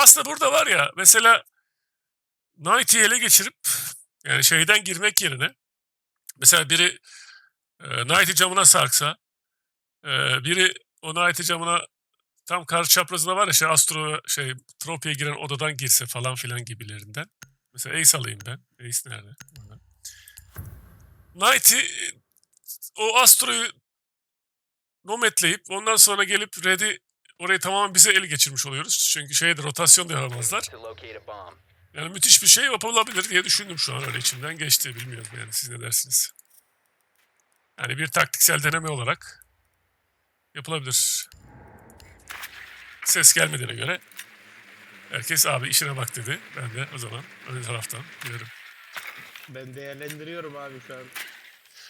Aslında burada var ya mesela Knight'i ele geçirip yani şeyden girmek yerine mesela biri e, Knight'i camına sarksa e, biri o Knight'i camına tam karşı çaprazında var ya şey Astro şey Tropia'ya giren odadan girse falan filan gibilerinden. Mesela Ace alayım ben. Ace nerede? Knight'i o Astro'yu nometleyip ondan sonra gelip Red'i orayı tamamen bize ele geçirmiş oluyoruz. Çünkü şeyde rotasyon da yapamazlar. Yani müthiş bir şey yapılabilir diye düşündüm şu an öyle içimden geçti. Bilmiyorum yani siz ne dersiniz? Yani bir taktiksel deneme olarak yapılabilir. Ses gelmediğine göre herkes abi işine bak dedi. Ben de o zaman ön taraftan giderim. Ben değerlendiriyorum abi şu an.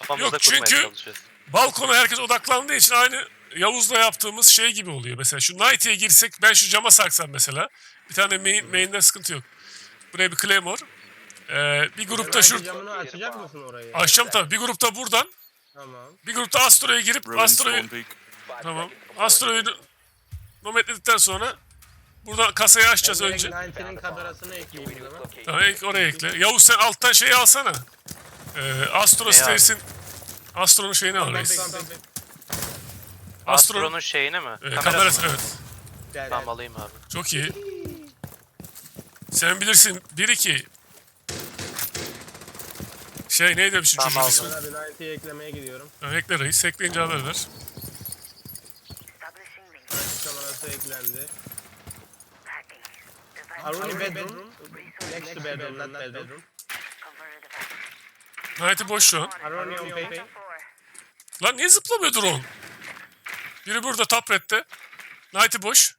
Kafamızda Yok, çünkü-. Balkona herkes odaklandığı için aynı Yavuz'la yaptığımız şey gibi oluyor. Mesela şu Knight'e girsek ben şu cama saksam mesela. Bir tane main, main'den sıkıntı yok. Buraya bir Claymore. Ee, bir grupta şu... camını açacak mısın orayı? Açacağım tabii. Bir grupta buradan. Tamam. Bir grupta Astro'ya girip Astro'yu tamam. Astro'yu nometledikten sonra buradan kasayı açacağız önce. direkt 90'ın kamerasını ekleyeyim o insertion. zaman. Locate Tamam, ek- oraya ekle. Yavuz sen alttan şeyi alsana. Ee, Astro Ne Stairs'in Astro'nun şeyini al reis. Astro'nun şeyini mi? e, kamerası evet. Gel, Tamam alayım abi. Çok iyi. Sen bilirsin. 1-2. Şey neydi bir Tamam, çocuğun ismi? Ben abi 90'yı eklemeye gidiyorum. Tamam, ekle reis. Ekleyince haber ver. Kamerası eklendi. Aruni bedroom. Next to bedroom, not bedroom. Knight'i boş şu an. Lan niye zıplamıyor drone? Biri burada top red'de. Knight'i boş.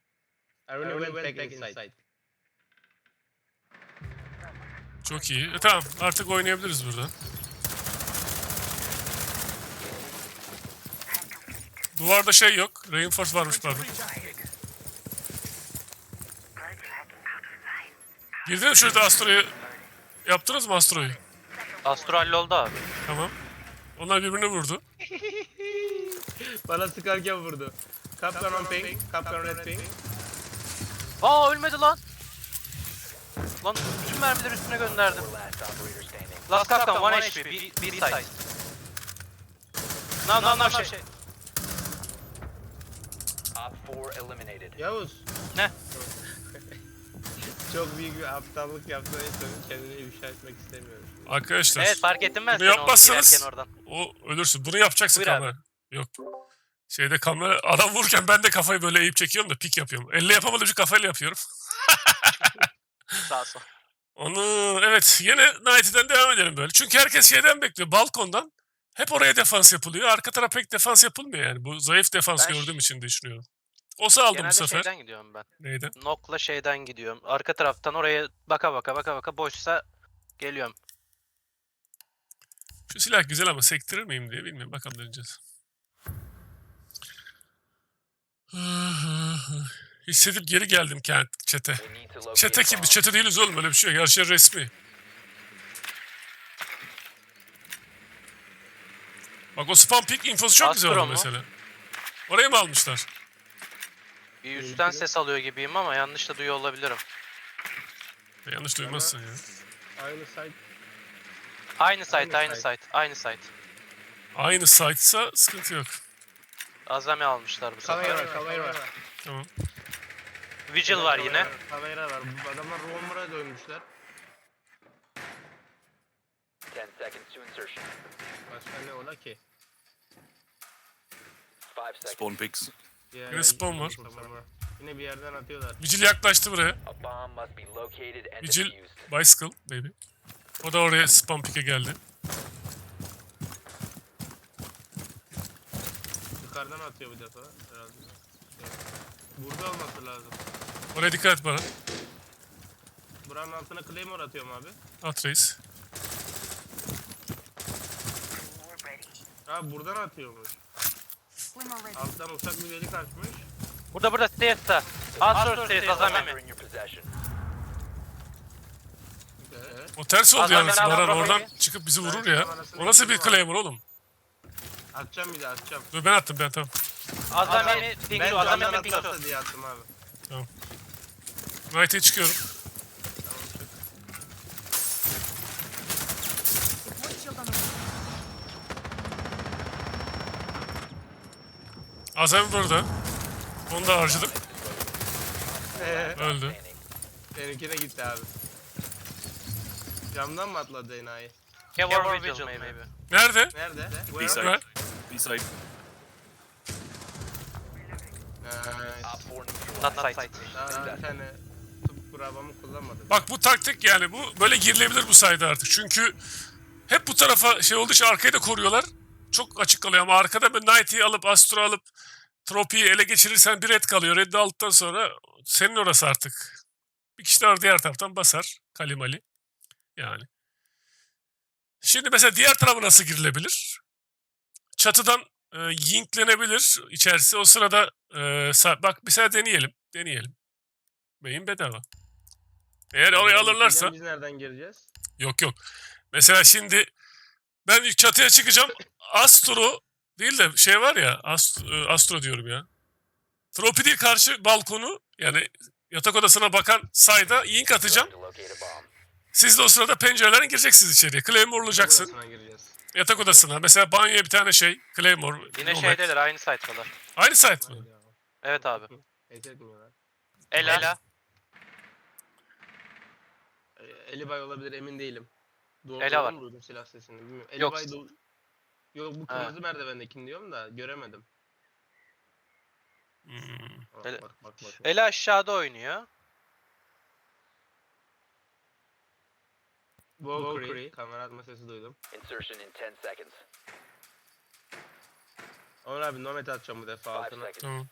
Çok iyi. E, tamam artık oynayabiliriz buradan. Duvarda şey yok. Reinforce varmış pardon. Girdiniz şurada Astro'yu. Yaptınız mı Astro'yu? Astro halloldu abi. Tamam. Onlar birbirini vurdu. Bana sıkarken vurdu. Kaptan on ping, kaptan red ping. Aa ölmedi lan. Lan bütün mermileri üstüne gönderdim. last Captain 1 HP, B, side. No no no şey. Op 4 eliminated. Yavuz. Ne? Çok büyük bir aptallık yaptığın için kendini ifşa etmek istemiyorum. Arkadaşlar. Evet fark ettim ben Bunu yapmazsanız- oradan. O ölürsün. Bunu yapacaksın Buyur abi. kamera. Yok. Şeyde kamera adam vururken ben de kafayı böyle eğip çekiyorum da pik yapıyorum. Elle yapamadığım için kafayla yapıyorum. Sağ sol. Onu evet yine Knight'den devam edelim böyle. Çünkü herkes şeyden bekliyor balkondan. Hep oraya defans yapılıyor. Arka tarafa pek defans yapılmıyor yani. Bu zayıf defans Ben gördüğüm için düşünüyorum. Olsa aldım bu Genelde sefer. şeyden gidiyorum ben. Neyden? Nokla şeyden gidiyorum. Arka taraftan oraya baka baka baka baka boşsa geliyorum. Şu silah güzel ama sektirir miyim diye bilmiyorum. Bakalım deneyeceğiz. Hissedip geri geldim kent çete. Çete kim? Biz çete değiliz oğlum öyle bir şey yok. Her şey resmi. Bak o spam pick infosu çok güzel Astro oldu mu? mesela. Orayı mı almışlar? Bir üstten ses alıyor gibiyim ama yanlış da duyuyor olabilirim. Yanlış duymazsın ya. Aynı site. Aynı site, Aynı aynı site. site, aynı site. Aynı site'sa sıkıntı yok. Azami almışlar bu sefer. Kamera, kamera. Tamam. Vigil var yine. Kamera var. Bu adamlar Romer'a dönmüşler. 10 seconds to insertion. Başka ne ola ki? 5 seconds. Spawn peaks. Yine spawn var. Yine bir yerden atıyorlar. Vigil yaklaştı buraya. Vigil bicycle baby. O da oraya spam pick'e geldi. Yukarıdan atıyor bir defa herhalde. Burada olması lazım. Oraya dikkat et bana. Buranın altına Claymore atıyorum abi. At reis. Ha buradan atıyormuş. Alttan ufak bir delik açmış. Burada burada stairs'ta. Astro stairs Azami. O ters oldu Hasan yalnız ben Baran oradan çıkıp bizi vurur ya. O nasıl bir claymore oğlum? Atacağım bir de atacağım. Dur ben attım ben tamam. Azami Ben Pingu, Azami camdan Pingu. atlarsa diye attım abi. Knight'e çıkıyorum. Tamam çık. Azem burada. Onu da harcadım. Ee, Öldü. Benimkine gitti abi. Camdan mı atladı enayi? Kevlar Vigil maybe. Nerede? Nerede? B Where? side. Ver. B side. Nice. Op 4 neutralized. Not site. Daha bir tane tup kurabamı kullanmadım. Bak bu taktik yani bu böyle girilebilir bu sayede artık. Çünkü hep bu tarafa şey olduğu için arkayı da koruyorlar. Çok açık kalıyor ama arkada bir Knight'i alıp Astro alıp Tropi'yi ele geçirirsen bir red kalıyor. Red'i aldıktan sonra senin orası artık. Bir kişi de diğer taraftan basar. Kalimali. Yani. Şimdi mesela diğer tarafa nasıl girilebilir? Çatıdan e, yinklenebilir içerisi. O sırada e, bak mesela deneyelim. Deneyelim. Beyin bedava. Eğer orayı alırlarsa Biz nereden gireceğiz? yok yok. Mesela şimdi ben çatıya çıkacağım. Astro değil de şey var ya Astro, Astro diyorum ya. Tropi değil karşı balkonu yani yatak odasına bakan sayda yink atacağım. Siz de o sırada pencerelerden gireceksiniz içeriye. Burasına gireceğiz. yatak odasına. Mesela banyoya bir tane şey Claymore. Yine Nomad. şeydeler aynı site'dalar. Aynı site mi? Hadi ya. Evet abi. Ela. Ela. Ee, Elibay olabilir emin değilim. Doğru Ela var. silah sesini bilmiyorum. Yok. Elibay do- Yok bu kırmızı merdivendekini diyorum da göremedim. Hmm. Bak Ele- bak bak. bak. Ela aşağıda oynuyor. Valkyrie. Kamera atma sesi duydum. Insertion in 10 seconds. Onur abi nomad atacağım bu defa 5 altına. seconds. Tamam.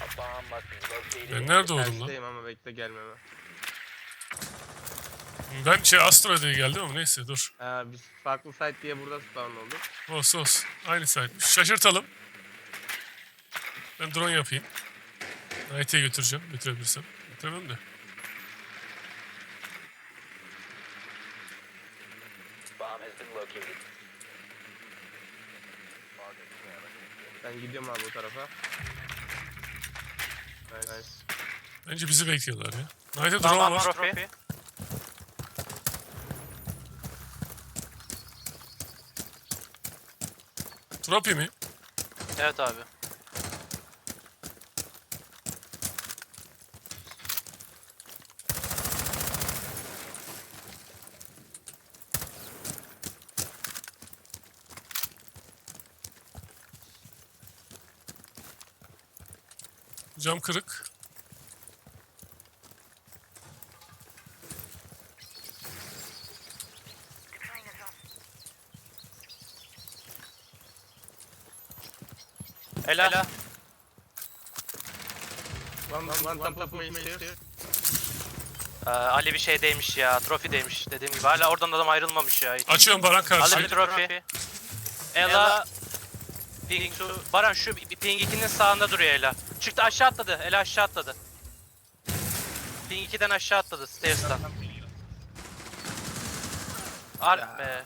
A bomb must be located. Ben and nerede oldum lan? Tersteyim ama bekle gelmeme. Ben şey Astro diye geldim ama neyse dur. Ha, biz farklı site diye burada spawn olduk. Olsun olsun. Aynı site'miş. Şaşırtalım. Ben drone yapayım. IT'ye götüreceğim. Götürebilirsem. Götüremem de. Bomb has been located. Ben gidiyorum abi bu tarafa. Nice. Bence bizi bekliyorlar ya. Knight'e drone var. profi. Tropi mi? Evet abi. Cam kırık. Ela. Ela. One, one, one top of stairs. Ee, Ali bir şeydeymiş ya. Trofideymiş dediğim gibi. Hala oradan adam ayrılmamış ya. hiç. Açıyorum Baran Ali bir karşıyı. trofi. Ela. Ping two. Baran şu bir- bir ping 2'nin sağında duruyor Ela. Çıktı aşağı atladı. Ela aşağı atladı. Ping 2'den aşağı atladı stairs'tan. Ar be.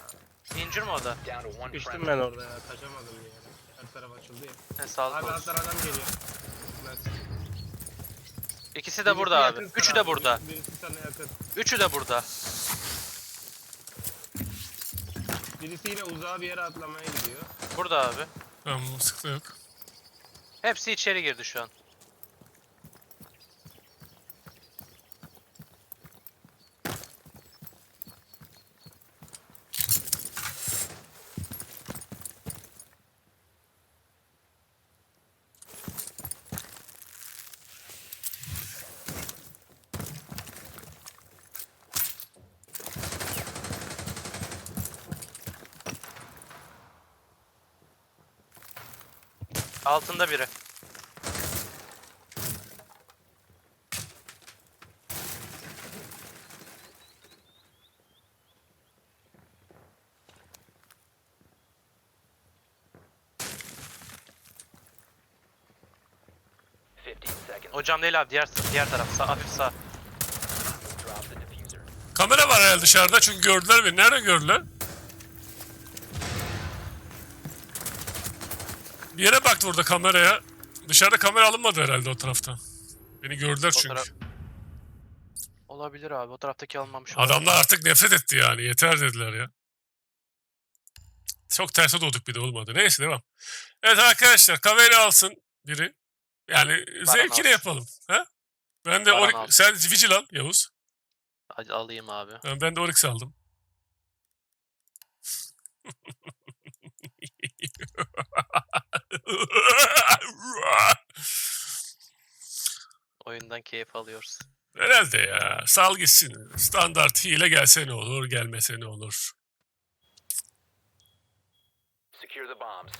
Injure mu o da? Down to one Düştüm ben orada ya. Kaçamadım ya. Her taraf açıldı ya. Ne sağlık Abi olsun. adam geliyor. Nice. İkisi de burada abi. Üçü de burada. Birisi sana yakın. Üçü de burada. Birisi yine uzağa bir yere atlamaya gidiyor. Burada abi. Tamam sıkıntı yok. Hepsi içeri girdi şu an. Altında biri. O cam değil abi diğer diğer taraf sağ hafif sağ. Kamera var herhalde dışarıda çünkü gördüler beni. Nerede gördüler? Bir yere baktı orada kameraya. Dışarıda kamera alınmadı herhalde o taraftan. Beni gördüler çünkü. taraf- Olabilir abi. O taraftaki alınmamış. Adamlar artık nefret etti yani. Yeter dediler ya. Çok terse doğduk bir de olmadı. Neyse devam. Evet arkadaşlar kamera alsın biri. Yani zevkine alsın. yapalım. Ha? Ben de Baran Oryx, sen Vigil al Yavuz. Hadi alayım abi. Ben- Ben de Oryx aldım. Oyundan keyif alıyoruz. Herhalde ya. Sal gitsin. Standart hile gelse ne olur, gelmese ne olur. Secure the bombs.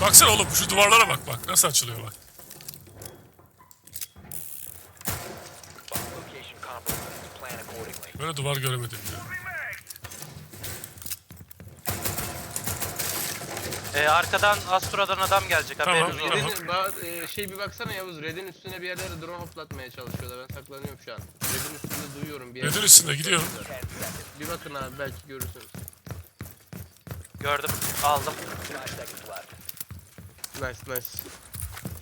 Baksana oğlum şu duvarlara bak bak. Nasıl açılıyor bak. Böyle duvar göremedim ya. Ee, arkadan Astro'dan adam gelecek. Tamam, Haberiniz olsun. tamam. Red'in, ba- e, şey bir baksana Yavuz. Red'in üstüne bir yerlere drone hoplatmaya çalışıyorlar. Ben saklanıyorum şu an. Red'in üstünde duyuyorum bir yerde. Red'in üstünde gidiyorum. 10 seconds. Bir bakın abi belki görürsünüz. Gördüm. Aldım. 5 seconds left. Nice nice.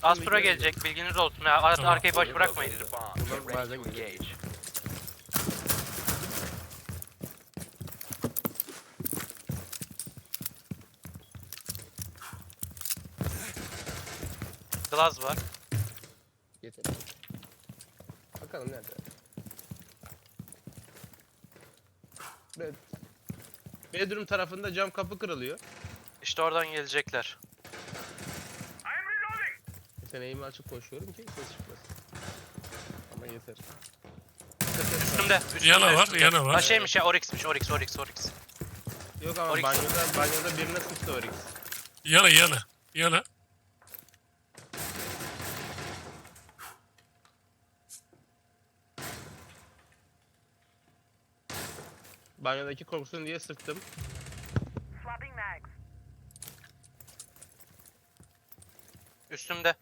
Astro gelecek. Bilginiz olsun. Ya, ar- Tamam. arkayı boş bırakmayın. Bazen to Glaz var. Yeter. Bakalım nerede? Red. Bedroom tarafında cam kapı kırılıyor. İşte oradan gelecekler. Sen eğimi açık koşuyorum ki ses çıkmasın. Ama yeter. Üstümde. üstümde Yana var, üstümde. yana var. Ha şeymiş ya Oryx'miş. Oryx, Oryx, Oryx. Yok ama Oryx. banyoda, banyoda birine sıktı Oryx. Yana yana. Yana. Banyodaki korksun diye sıktım. Üstümde.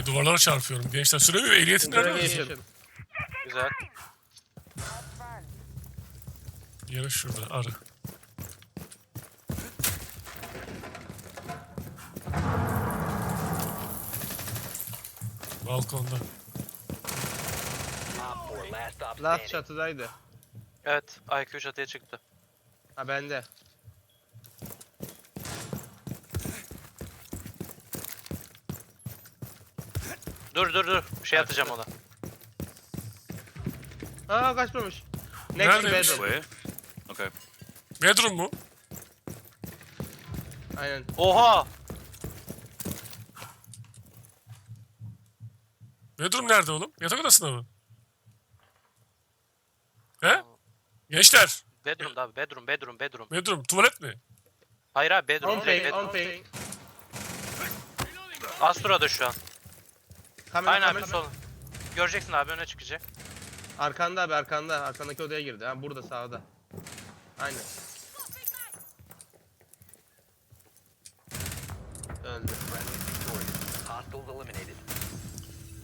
Ay duvarlara çarpıyorum. Gençler süremiyor. Ehliyetin nerede? Interrogation. Güzel. Yarı şurada. Arı. Balkonda. Op 4, last çatıdaydı. Evet. IQ çatıya çıktı. Ha bende. Dur dur dur. Bir şey atacağım ona. Aa kaçmamış. Next Neredeymiş? bedroom. Way? Okay. Bedroom mu? Aynen. Oha! Bedroom nerede oğlum? Yatak odasında mı? He? Gençler. Bedroom'da abi. Bedroom, bedroom, bedroom. Bedroom. Tuvalet mi? Hayır abi bedroom. On direkt ping, bedroom. on ping. Astro'da şu an. Kamera, Aynen abi kamera. sol. Göreceksin abi öne çıkacak. Arkanda abi arkanda. Arkandaki odaya girdi. Ha burada sağda. Aynen. Öldü. Hostiles eliminated.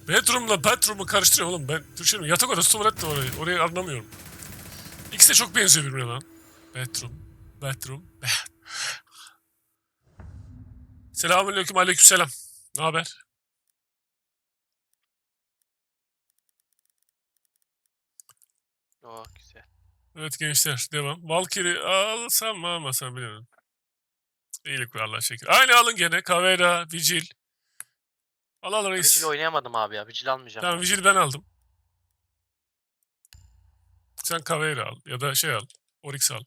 Bedroom'la bedroom'u karıştırıyor oğlum. Ben düşünüyorum. Yatak odası tuvalet de orayı. Orayı anlamıyorum. İkisi de çok benziyor birbirine lan. Bedroom. Bedroom. bed- Selamünaleyküm. Aleykümselam. Ne haber? Oo güzel. Evet gençler devam. Valkyrie alsam mı almasam bilmiyorum. İyilik var Allah şekil. Aynı alın gene. Kavera, Vigil. Al al reis. Vigil oynayamadım abi ya. Vigil almayacağım. Tamam Vigil ben aldım. Sen Kavera al ya da şey al. Oryx al.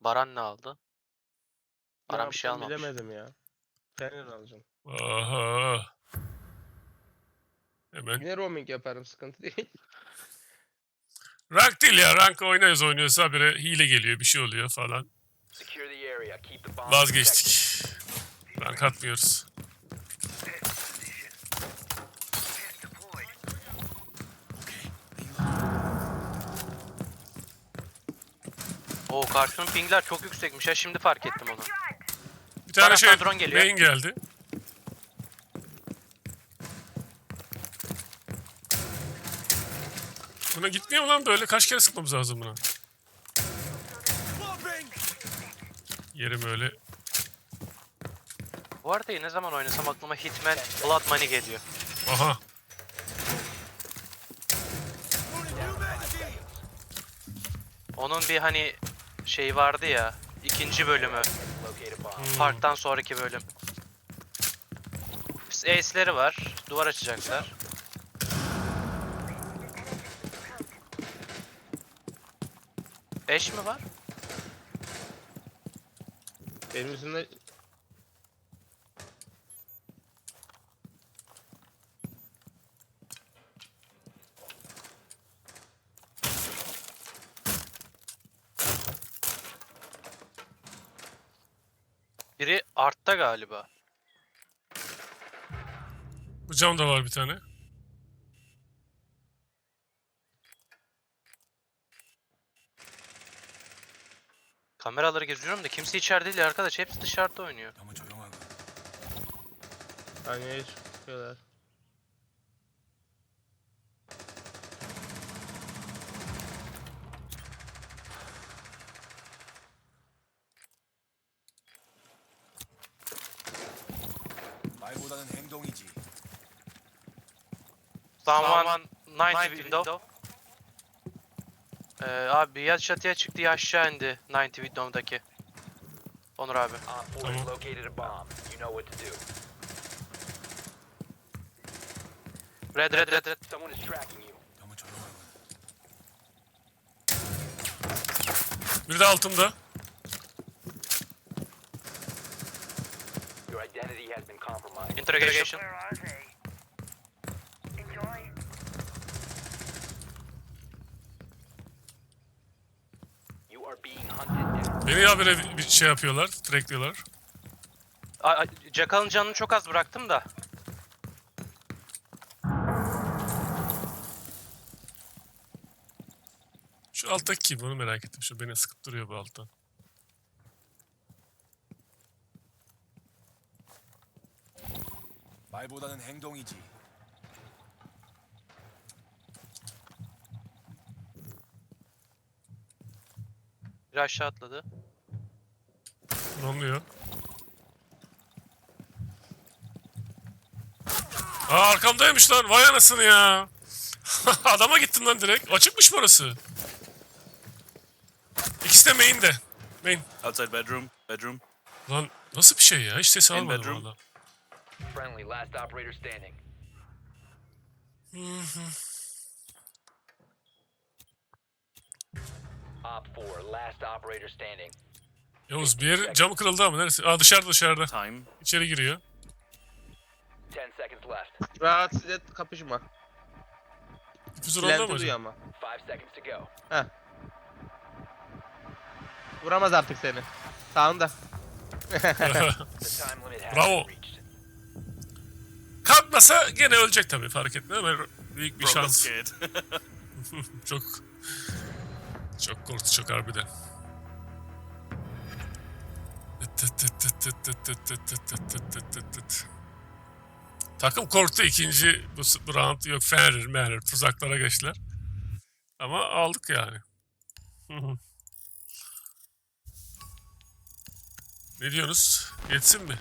Baran ne aldı? Baran bir şey almamış. Bilemedim ya. Fener alacağım. Aha. Hemen. Yine roaming yaparım sıkıntı değil. Rank değil ya. Rank oynarız oynuyorsa bire hile geliyor bir şey oluyor falan. Secure the area. Keep the bomb Vazgeçtik. Rank atmıyoruz. Oo karşının pingler çok yüksekmiş ya şimdi fark ettim onu. Bir tane Taraftan şey drone geliyor. main geldi. Buna gitmiyor mu lan böyle? Kaç kere sıkmamız lazım buna? Yerim öyle. Bu haritayı ne zaman oynasam aklıma Hitman Blood Money geliyor. Aha. Onun bir hani şey vardı ya ikinci bölümü. Bomb. Park'tan sonraki bölüm. Ace'leri var. Duvar açacaklar. Eş mi var? Benim üstümde Biri artta galiba. Bu cam da var bir tane. Kameraları geziyorum da kimse içeride değil arkadaş. Hepsi dışarıda oynuyor. Ama çocuğum. Hayır, Hani çıkıyorlar. Someone 90 window. window. Ee, abi ya çatıya çıktı ya aşağı indi 90 window'daki. Onur abi. Op 4 has Tamam. located a bomb. You know what to do. Red red red red. Someone is tracking you. Beni habire bir şey yapıyorlar. Trackliyorlar. A- a- Jackal'ın canını çok az bıraktım da. Şu alttaki kim? Onu merak ettim. Şu beni sıkıp duruyor bu alttan. 말보다는 행동이지. Biri aşağı atladı. Ne oluyor? Aa arkamdaymış lan. Vay anasını ya. Adama gittim lan direkt. Açıkmış mı orası? İkisi de main'de. Main. Outside bedroom. Bedroom. Lan nasıl bir şey ya? Hiç ses In almadım bedroom. valla. Friendly, last operator standing. Op 4, last operator standing. Yavuz bir yeri camı kırıldı ama neresi? Aa dışarıda dışarıda. Time. İçeri giriyor. 10 seconds left. Rahatsız et kapışma. Difüzör onda mı Silenti duyuyor acaba? ama. 5 seconds to go. Vuramaz artık seni. Sağında. Bravo. Kalkmasa gene ölecek tabii fark etmiyor ama büyük bir şans. Çok çok korktu çok harbiden. Takım korktu ikinci bu, round yok Fenrir Menrir tuzaklara geçtiler. Ama aldık yani. ne diyorsunuz? Yetsin mi?